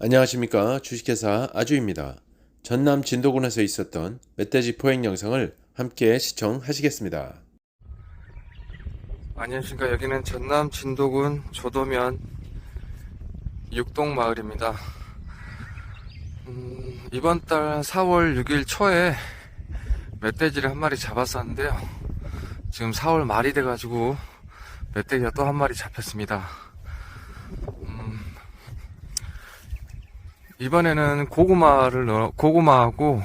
안녕하십니까. 주식회사 아주입니다. 전남 진도군에서 있었던 멧돼지 포획 영상을 함께 시청하시겠습니다. 안녕하십니까. 여기는 전남 진도군 조도면 육동 마을입니다. 음, 이번 달 4월 6일 초에 멧돼지를 한 마리 잡았었는데요. 지금 4월 말이 돼가지고 멧돼지가 또 한 마리 잡혔습니다 음, 이번에는 고구마를 넣어 고구마하고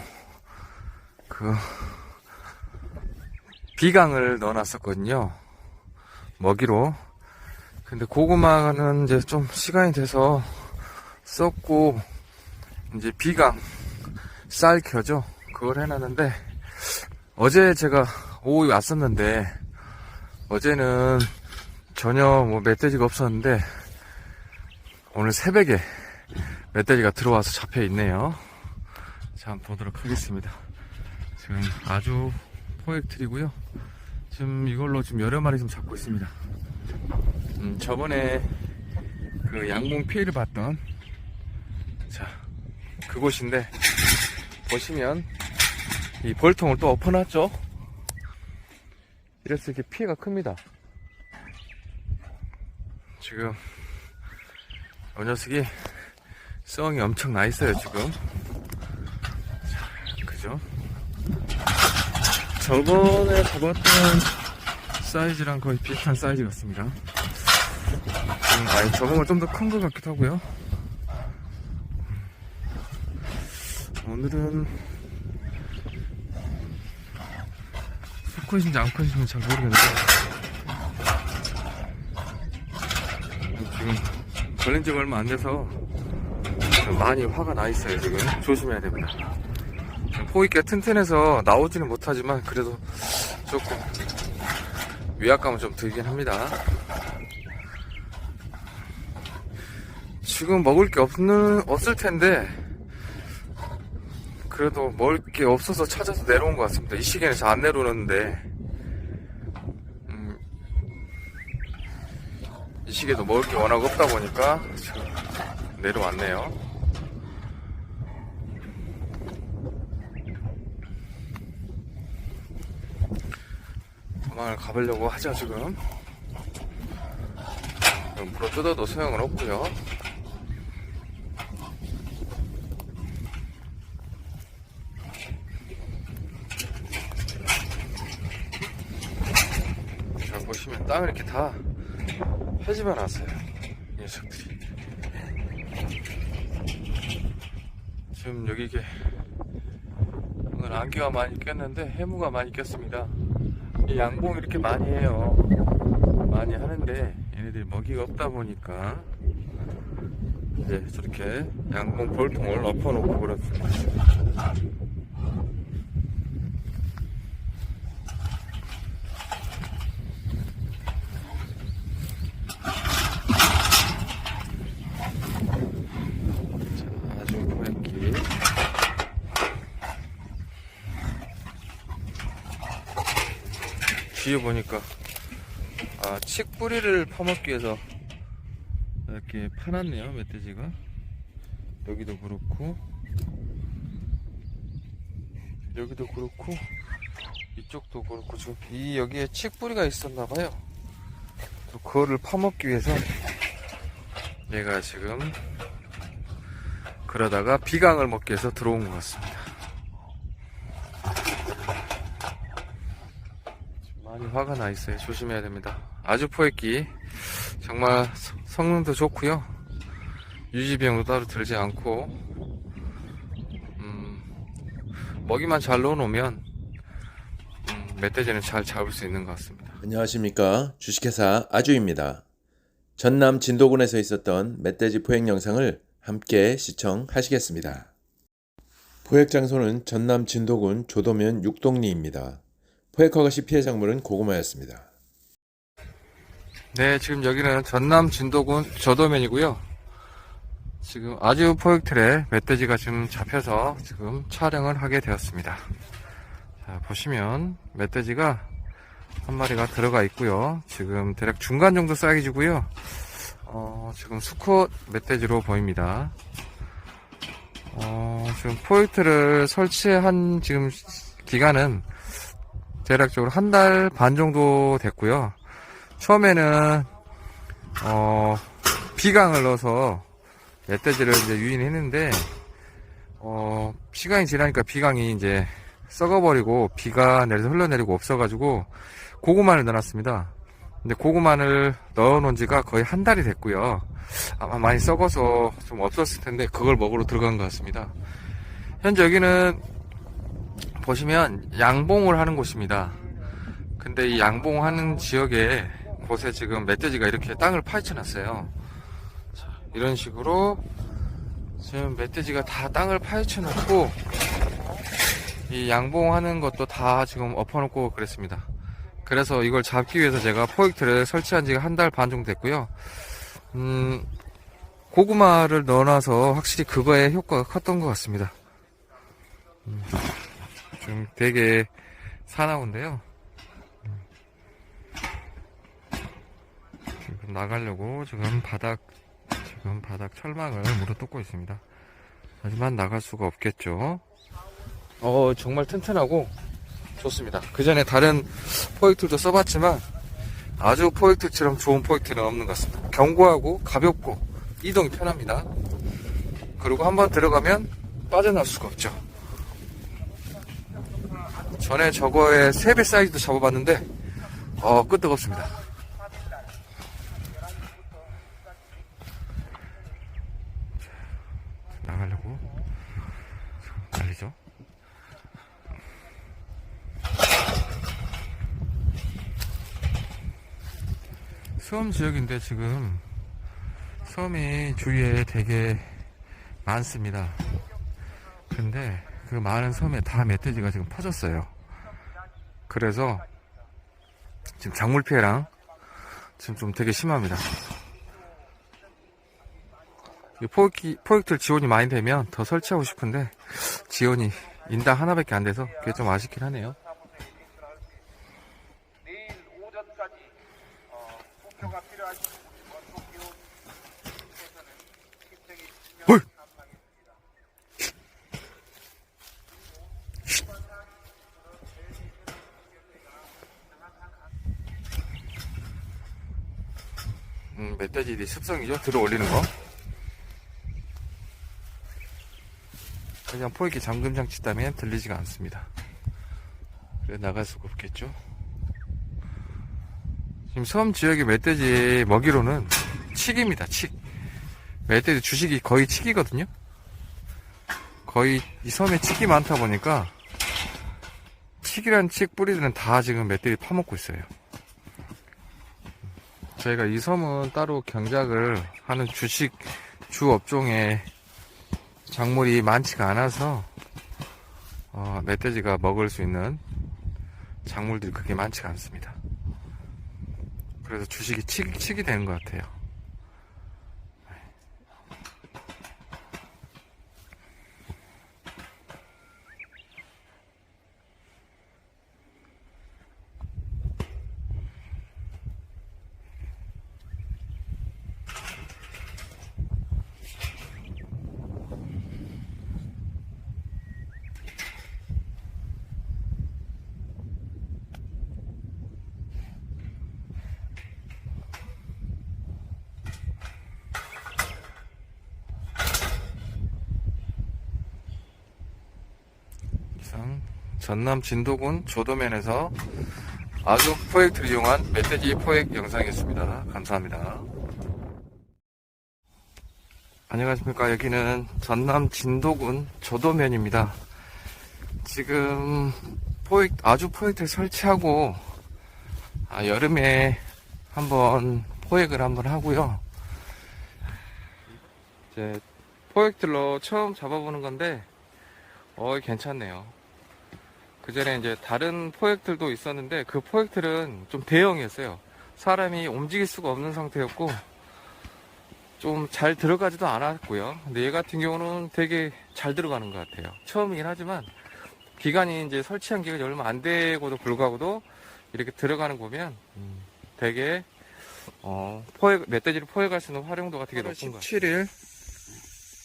그 비강을 넣어놨었거든요 먹이로. 근데 고구마는 이제 좀 시간이 돼서 썩고 이제 비강 쌀 켜죠. 그걸 해놨는데 어제 제가 오후에 왔었는데 어제는 전혀 뭐 멧돼지가 없었는데 오늘 새벽에 멧돼지가 들어와서 잡혀 있네요. 자, 한번 보도록 하겠습니다. 지금 아주 포획틀이고요. 지금 이걸로 지금 여러 마리 좀 잡고 있습니다. 음, 저번에 그 양봉 피해를 봤던 자 그곳인데 보시면 이 벌통을 또 엎어놨죠. 이래서 이렇게 피해가 큽니다. 지금 이 녀석이 썽이 엄청 나 있어요 지금. 자, 그죠? 저번에 잡았던 사이즈랑 거의 비슷한 사이즈 같습니다. 음, 아니, 저번가 좀더 큰 것 같기도 하고요. 오늘은 수컷인지 암컷인지 잘 모르겠는데 지금 걸린 지가 얼마 안 돼서 많이 화가 나 있어요 지금 조심해야 됩니다. 포익기가 튼튼해서 나오지는 못하지만 그래도 조금 위압감은 좀 들긴 합니다. 지금 먹을 게 없는 없을 텐데 그래도 먹을 게 없어서 찾아서 내려온 것 같습니다. 이 시기에는 잘 안 내려오는데 음, 이 시기에도 먹을 게 워낙 없다 보니까 내려왔네요. 도망을 가보려고 하죠 지금. 물어 뜯어도 소용은 없고요. 자 보시면 땅을 이렇게 다 헤집어 놨어요 이 녀석들이. 지금 여기 이게 오늘 안개가 많이 꼈는데 해무가 많이 꼈습니다. 이 양봉 이렇게 많이 해요. 많이 하는데 얘네들이 먹이가 없다 보니까 이제 저렇게 양봉 볼통을 엎어놓고 그렇습니다. 자, 아주 포획기. 뒤에 보니까 아, 칡 뿌리를 파먹기 위해서 이렇게 파놨네요 멧돼지가. 여기도 그렇고 여기도 그렇고 이쪽도 그렇고 지금 이 여기에 칡 뿌리가 있었나봐요. 그거를 파먹기 위해서 얘가 지금 그러다가 비강을 먹기 위해서 들어온 것 같습니다 많이 화가 나 있어요. 조심해야 됩니다. 아주 포획기 정말 서- 성능도 좋고요. 유지 비용도 따로 들지 않고 음, 먹이만 잘 넣어놓으면 음, 멧돼지는 잘 잡을 수 있는 것 같습니다. 안녕하십니까 주식회사 아주입니다. 전남 진도군에서 있었던 멧돼지 포획 영상을 함께 시청하시겠습니다. 포획 장소는 전남 진도군 조도면 육동리입니다. 포획 허가시 피해 작물은 고구마였습니다. 네, 지금 여기는 전남 진도군 저도면이고요. 지금 아주 포획틀에 멧돼지가 지금 잡혀서 지금 촬영을 하게 되었습니다. 자, 보시면 멧돼지가 한 마리가 들어가 있고요. 지금 대략 중간 정도 사이즈고요. 어, 지금 수컷 멧돼지로 보입니다. 어, 지금 포획트를 설치한 지금 기간은 대략적으로 한 달 반 정도 됐고요. 처음에는 어, 비강을 넣어서 멧돼지를 이제 유인했는데 어, 시간이 지나니까 비강이 이제 썩어버리고 비가 내려서 흘러내리고 없어가지고 고구마를 넣어놨습니다. 근데 고구마를 넣어놓은 지가 거의 한 달이 됐고요. 아마 많이 썩어서 좀 없었을 텐데 그걸 먹으러 들어간 것 같습니다. 현재 여기는 보시면 양봉을 하는 곳입니다. 근데 이 양봉하는 지역에 곳에 지금 멧돼지가 이렇게 땅을 파헤쳐 놨어요. 자, 이런 식으로 지금 멧돼지가 다 땅을 파헤쳐 놓고 이 양봉하는 것도 다 지금 엎어놓고 그랬습니다. 그래서 이걸 잡기 위해서 제가 포획트를 설치한 지가 한 달 반 정도 됐고요. 음, 고구마를 넣어놔서 확실히 그거에 효과가 컸던 것 같습니다. 음, 지금 되게 사나운데요. 음. 지금 나가려고 지금 바닥, 지금 바닥 철망을 물어 뜯고 있습니다. 하지만 나갈 수가 없겠죠. 어, 정말 튼튼하고 좋습니다. 그 전에 다른 포획틀도 써봤지만 아주 포획틀처럼 좋은 포획틀은 없는 것 같습니다. 견고하고 가볍고 이동이 편합니다. 그리고 한번 들어가면 빠져나올 수가 없죠. 전에 저거의 3배 사이즈도 잡아봤는데 어 끄떡없습니다. 나가려고 난리죠. 수험 지역인데 지금 섬이 주위에 되게 많습니다. 근데 그 많은 섬에 다 멧돼지가 지금 퍼졌어요. 그래서 지금 작물 피해랑 지금 좀 되게 심합니다. 이 포획기, 포획틀 지원이 많이 되면 더 설치하고 싶은데 지원이 인당 하나밖에 안 돼서 그게 좀 아쉽긴 하네요. 내일 오전까지 어, 투표가 필요하신 원곡 기호 에서는 입장이 헐! 음, 멧돼지들이 습성이죠. 들어 올리는 거. 그냥 포획기 잠금 장치 때문에 들리지가 않습니다. 그래 나갈 수가 없겠죠. 지금 섬 지역의 멧돼지 먹이로는 칡입니다. 칡. 멧돼지 주식이 거의 칡이거든요. 거의 이 섬에 칡이 많다 보니까 칡이란 칡 뿌리들은 다 지금 멧돼지 파먹고 있어요. 저희가 이 섬은 따로 경작을 하는 주식 주 업종에 작물이 많지가 않아서 어, 멧돼지가 먹을 수 있는 작물들이 그렇게 많지가 않습니다. 그래서 주식이 칙, 칙이 되는 것 같아요. 이상 전남 진도군 조도면에서 아주 포획트를 이용한 멧돼지 포획 영상이었습니다. 감사합니다. 안녕하십니까. 여기는 전남 진도군 조도면입니다. 지금 포획, 아주 포획트를 설치하고 아, 여름에 한번 포획을 한번 하고요. 이제 포획틀로 처음 잡아보는 건데 어, 괜찮네요. 그 전에 이제 다른 포획들도 있었는데 그 포획들은 좀 대형이었어요. 사람이 움직일 수가 없는 상태였고 좀 잘 들어가지도 않았고요. 근데 얘 같은 경우는 되게 잘 들어가는 것 같아요. 처음이긴 하지만 기간이 이제 설치한 기간이 얼마 안 되고도 불구하고도 이렇게 들어가는 거 보면 음, 되게 어, 포획 멧돼지를 포획할 수 있는 활용도가 되게 높은 것 같아요. 17일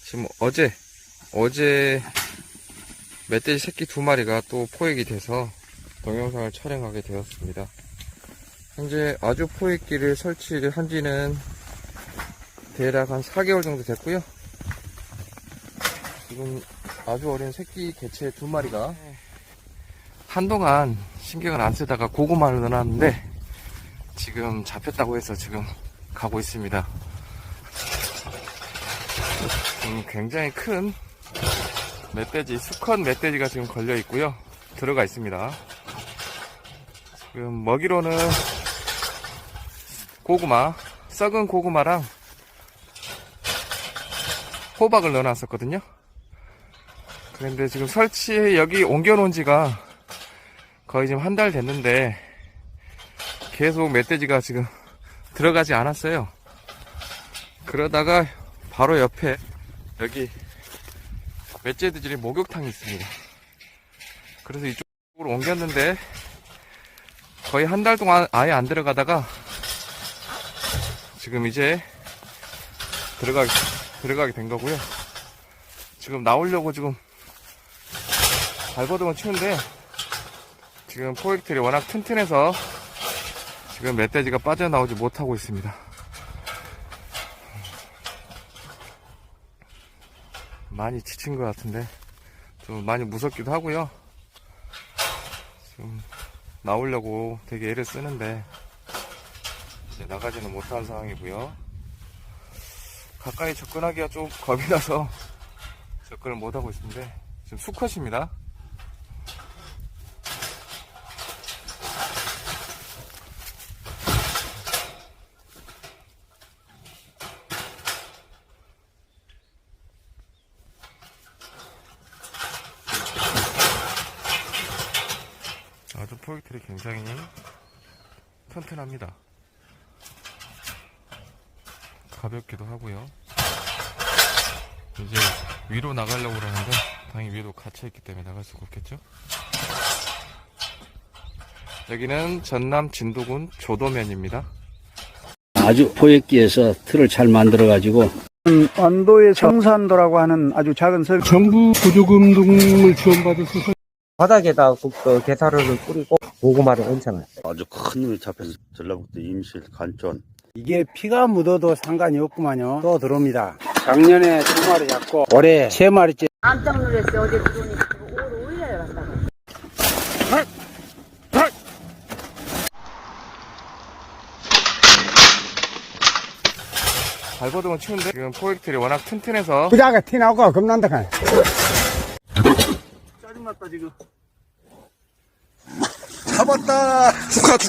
지금 어제 어제 멧돼지 새끼 두 마리가 또 포획이 돼서 동영상을 촬영하게 되었습니다. 현재 아주 포획기를 설치를 한 지는 대략 한 4개월 정도 됐고요. 지금 아주 어린 새끼 개체 두 마리가 한동안 신경을 안 쓰다가 고구마를 넣어놨는데 지금 잡혔다고 해서 지금 가고 있습니다. 음, 굉장히 큰 멧돼지, 수컷 멧돼지가 지금 걸려 있고요. 들어가 있습니다. 지금 먹이로는 고구마, 썩은 고구마랑 호박을 넣어놨었거든요. 그런데 지금 설치해 여기 옮겨놓은 지가 거의 지금 한 달 됐는데 계속 멧돼지가 지금 들어가지 않았어요. 그러다가 바로 옆에 여기 멧돼지들이 목욕탕이 있습니다. 그래서 이쪽으로 옮겼는데 거의 한 달 동안 아예 안 들어가다가 지금 이제 들어가게, 들어가게 된 거고요. 지금 나오려고 지금 발버둥을 치는데 지금 포획틀이 워낙 튼튼해서 지금 멧돼지가 빠져나오지 못하고 있습니다. 많이 지친 것 같은데 좀 많이 무섭기도 하고요. 지금 나오려고 되게 애를 쓰는데 이제 나가지는 못하는 상황이고요. 가까이 접근하기가 좀 겁이 나서 접근을 못하고 있는데 지금 수컷입니다. 아주 포획틀이 굉장히 튼튼합니다. 가볍기도 하고요. 이제 위로 나가려고 그러는데 당연히 위로 갇혀있기 때문에 나갈 수가 없겠죠. 여기는 전남 진도군 조도면입니다. 아주 포획기에서 틀을 잘 만들어가지고 완도의 청산도라고 하는 아주 작은 설 정부 보조금 등을 지원받아서 바닥에다 그, 그 게사료를 뿌리고 고구마를 얹혀놔요. 아주 큰 놈이 잡혀서 전라북도 임실 간촌 이게 피가 묻어도 상관이 없구만요. 또 들어옵니다. 작년에 두 마리 잡고 올해 세 마리째 깜짝 놀랐어요. 어제 들어오니까 오를 올려야 한다고. 발버둥을 치는데 지금 포획틀이 워낙 튼튼해서 부자가 티 나고 겁난다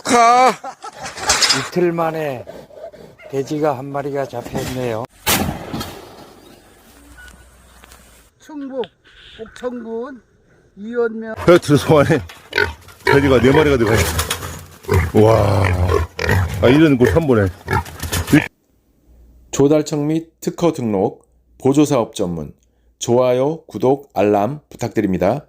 가. 이틀 만에 돼지가 한 마리가 잡혔네요. 충북 옥천군 이원면 벼트 소안에 돼지가 네 마리가 들어가. 와, 아 이런 거 처음 보네. 조달청 및 특허 등록, 보조사업 전문, 좋아요, 구독, 알람 부탁드립니다.